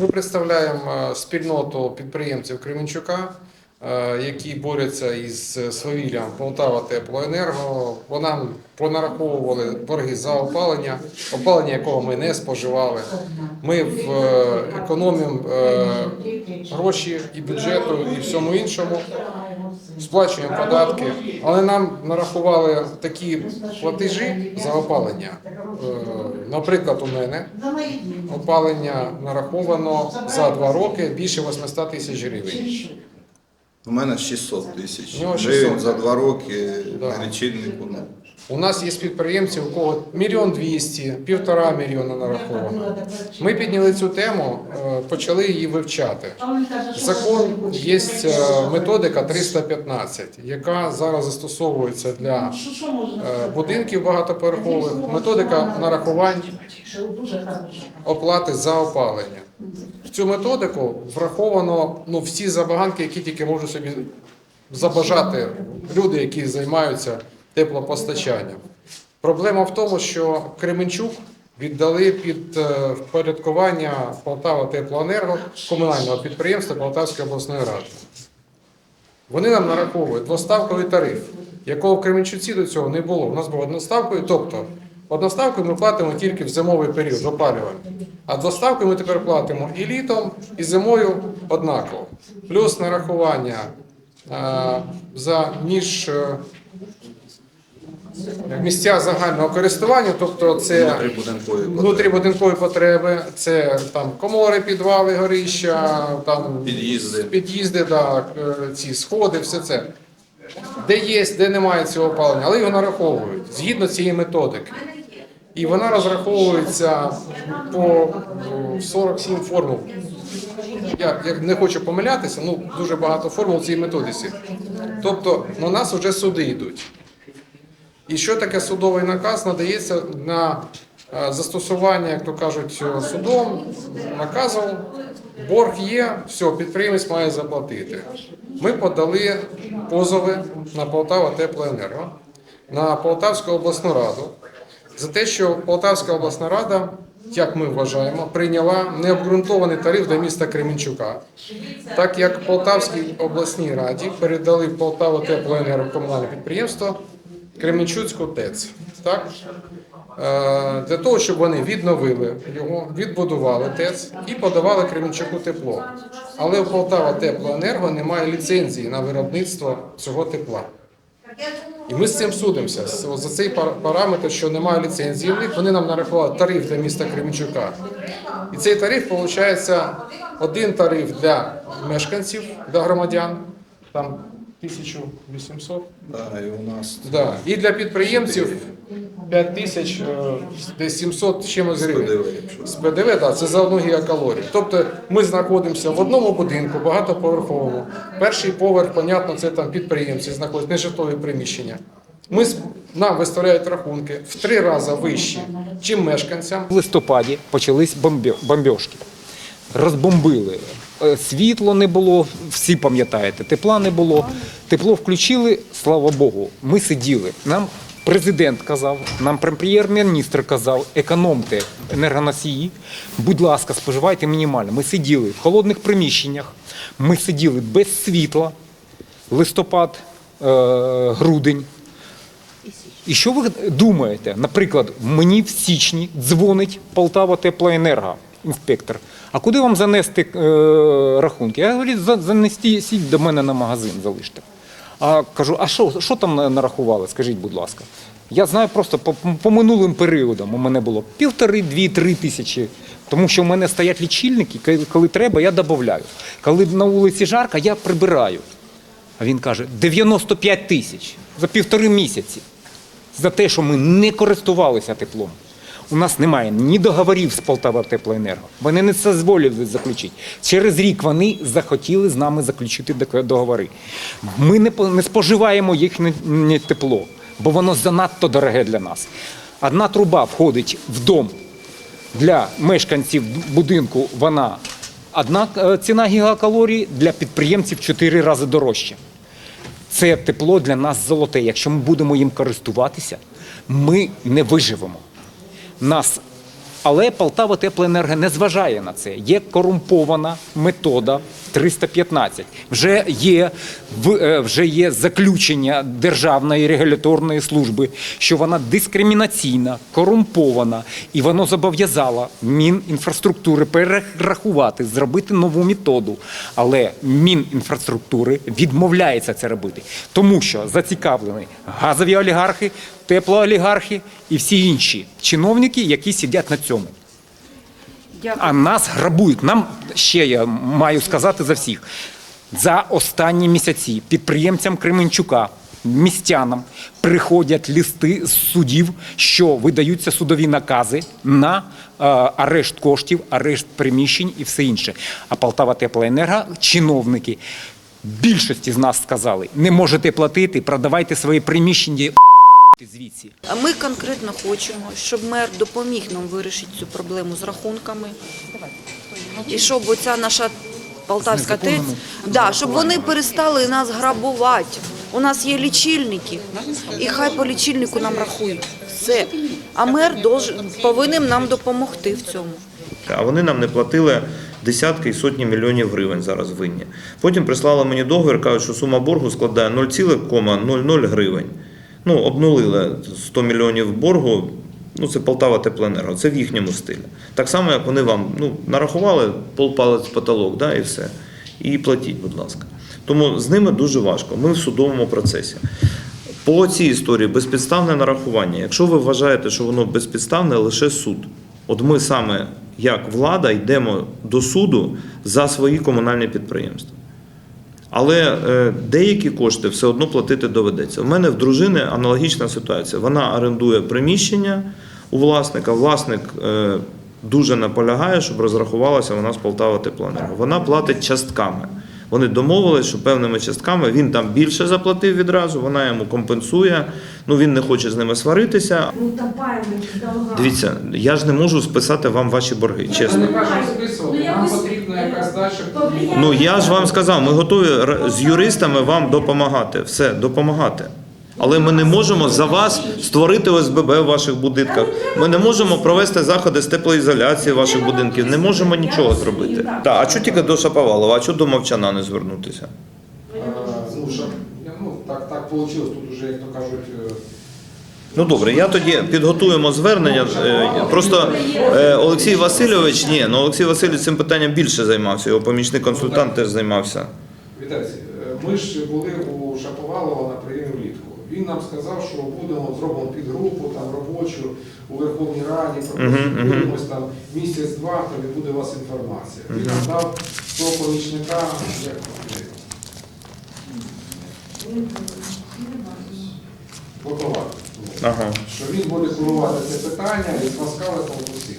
Ми представляємо е, спільноту підприємців Кременчука, е, які борються із свавіллям Полтава Теплоенерго. Бо нам понараховували борги за опалення, опалення якого ми не споживали. Ми в, е, економимо е, гроші і бюджету, і всьому іншому. Сплачуємо податки, але нам нарахували такі платежі за опалення. Наприклад, у мене опалення нараховано за два роки більше 800 тисяч гривень. У мене 600 тисяч нього гривень за два роки Да. на лічильнику. Ну, У нас є підприємці, у кого мільйон двісті, півтора мільйона нараховано. Ми підняли цю тему, е, почали її вивчати. Закон є е, методика 315, яка зараз застосовується для е, будинків багатоповерхових. Методика нарахувань оплати за опалення. В цю методику враховано ну, всі забаганки, які тільки можуть собі забажати люди, які займаються теплопостачанням. Проблема в тому, що Кременчук віддали під е, впорядкування Полтава Теплоенерго комунального підприємства Полтавської обласної ради. Вони нам нараховують двоставковий тариф, якого в Кременчуці до цього не було. У нас був одноставкою, тобто одноставкою ми платимо тільки в зимовий період опалювання. А двоставкою ми тепер платимо і літом, і зимою однаково. Плюс нарахування е, за між е, місця загального користування, тобто це внутрібудинкові потреби. внутрібудинкові потреби, це там комори, підвали, горища, там Під'їзди. під'їзди, да, е, ці сходи, все це. Де є, де немає цього опалення, але його нараховують згідно цієї методики. І вона розраховується по е, 47 формул. Я, я не хочу помилятися, ну дуже багато формул в цій методиці. Тобто на нас вже суди йдуть. І що таке судовий наказ надається на е, застосування, як то кажуть, е, судом, наказом. Борг є, все, підприємець має заплатити. Ми подали позови на Полтава Теплоенерго, на Полтавську обласну раду за те, що Полтавська обласна рада, як ми вважаємо, прийняла необґрунтований тариф для міста Кременчука, так як Полтавській обласній раді передали Полтаву Теплоенерго комунальне підприємство Кременчуцьку ТЕЦ. Так? Е, Для того, щоб вони відновили його, відбудували ТЕЦ і подавали Кременчуку тепло. Але у Полтава Теплоенерго немає ліцензії на виробництво цього тепла. І ми з цим судимося. За цей пар- параметр, що немає ліцензії в них, вони нам нарахували тариф для міста Кременчука. І цей тариф, виходить, один тариф для мешканців, для громадян, там 1800. Да, і у нас Да. І для підприємців 5 тисяч е, десь 700 чимось гривень. З ПДВ, так, це за одну гігакалорію. Тобто ми знаходимося в одному будинку, багатоповерховому. Перший поверх, понятно, це там підприємці знаходяться, нежитлові приміщення. Ми, з- нам виставляють рахунки в три рази вищі, чим мешканцям. В листопаді почались бомбьо- бомбьошки. Розбомбили. Е, Світло не було, всі пам'ятаєте, тепла не було. Тепло включили, слава Богу. Ми сиділи. Нам президент казав, нам прем'єр-міністр казав, економте енергоносії, будь ласка, споживайте мінімально. Ми сиділи в холодних приміщеннях, ми сиділи без світла, листопад, е, грудень. І що ви думаєте? Наприклад, мені в січні дзвонить Полтава Теплоенерго, інспектор. А куди вам занести е, рахунки? Я говорю, «За- занести сіть до мене на магазин залиште. А кажу, а що, що там нарахували? Скажіть, будь ласка. Я знаю просто по, по минулим періодам у мене було півтори, дві, три тисячі. Тому що в мене стоять лічильники, коли, коли треба, я додаю. Коли на вулиці жарко, я прибираю. А він каже, 95 тисяч за півтори місяці за те, що ми не користувалися теплом. У нас немає ні договорів з Полтава Теплоенерго. Вони не це дозволили заключити. Через рік вони захотіли з нами заключити договори. Ми не, споживаємо їхнє тепло, бо воно занадто дороге для нас. Одна труба входить в дом для мешканців будинку, вона одна е, ціна гігакалорій, для підприємців чотири рази дорожче. Це тепло для нас золоте. Якщо ми будемо їм користуватися, ми не виживемо. Нас Але Полтава Теплоенерго не зважає на це. Є корумпована метода 315. Вже є, е, вже є заключення Державної регуляторної служби, що вона дискримінаційна, корумпована, і воно зобов'язало Мінінфраструктури перерахувати, зробити нову методу. Але Мінінфраструктури відмовляється це робити, тому що зацікавлені газові олігархи, теплоолігархи і всі інші чиновники, які сидять на цьому. А нас грабують. Нам ще я маю сказати за всіх. За останні місяці підприємцям Кременчука, містянам приходять листи з судів, що видаються судові накази на е, арешт коштів, арешт приміщень і все інше. А Полтава Теплоенерго, чиновники, більшості з нас сказали: не можете платити, продавайте свої приміщення звідси. А ми конкретно хочемо, щоб мер допоміг нам вирішити цю проблему з рахунками. І щоб оця наша Полтавська ТЕЦ, да, щоб вони перестали нас грабувати. У нас є лічильники, і хай по лічильнику нам рахують. Все. А мер должен- повинен нам допомогти в цьому. А вони нам не платили десятки і сотні мільйонів гривень зараз винні. Потім прислали мені договір, кажуть, що сума боргу складає 0,00 гривень. Ну, обнулили 100 мільйонів боргу. Ну, це Полтава Теплоенерго, це в їхньому стилі. Так само, як вони вам ну, нарахували полпалець потолок, да, і все. І платіть, будь ласка. Тому з ними дуже важко. Ми в судовому процесі. По цій історії безпідставне нарахування. Якщо ви вважаєте, що воно безпідставне, лише суд. От ми саме як влада йдемо до суду за свої комунальні підприємства. Але е, деякі кошти все одно платити доведеться. У мене в дружини аналогічна ситуація. Вона орендує приміщення у власника. Власник е, дуже наполягає, щоб розрахувалася вона з Полтава Теплоенерго. Вона платить частками. Вони домовились, що певними частками він там більше заплатив відразу, вона йому компенсує. Ну він не хоче з ними сваритися. Дивіться, я ж не можу списати вам ваші борги, чесно. не кажемо списувати, нам потрібна якась далі. Ну я ж вам сказав, ми готові з юристами вам допомагати. Все, допомагати. Але ми не можемо за вас створити ОСББ в ваших будинках. Ми не можемо провести заходи з теплоізоляції ваших будинків. Не можемо нічого зробити. Так, а що тільки до Шаповалова, а що до мовчана не звернутися? Так, вийшло, тут уже, як то кажуть, е, Ну добре, я тоді підготуємо звернення. Е, Просто е, Олексій Васильович, ні, ну Олексій Васильович цим питанням більше займався. Його помічник консультант теж займався. Віталій, е, ми ж були у Шаповалова на прийомі влітку. Він нам сказав, що будемо зробимо підгрупу там робочу у Верховній Раді, мгм. там місяць-два, тоді буде у вас інформація. Він нам дав свого помічника, як Бокова. Ага. Що він буде курувати це питання і з Москаликом усім.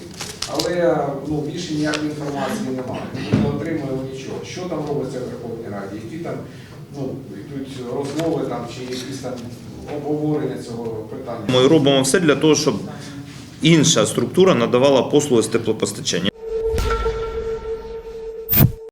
Але ну, більше ніякої інформації немає. Ми не отримуємо нічого. Що там робиться в Верховній Раді, які там ну, йдуть розмови там, чи якісь там обговорення цього питання. Ми робимо все для того, щоб інша структура надавала послуги з теплопостачання.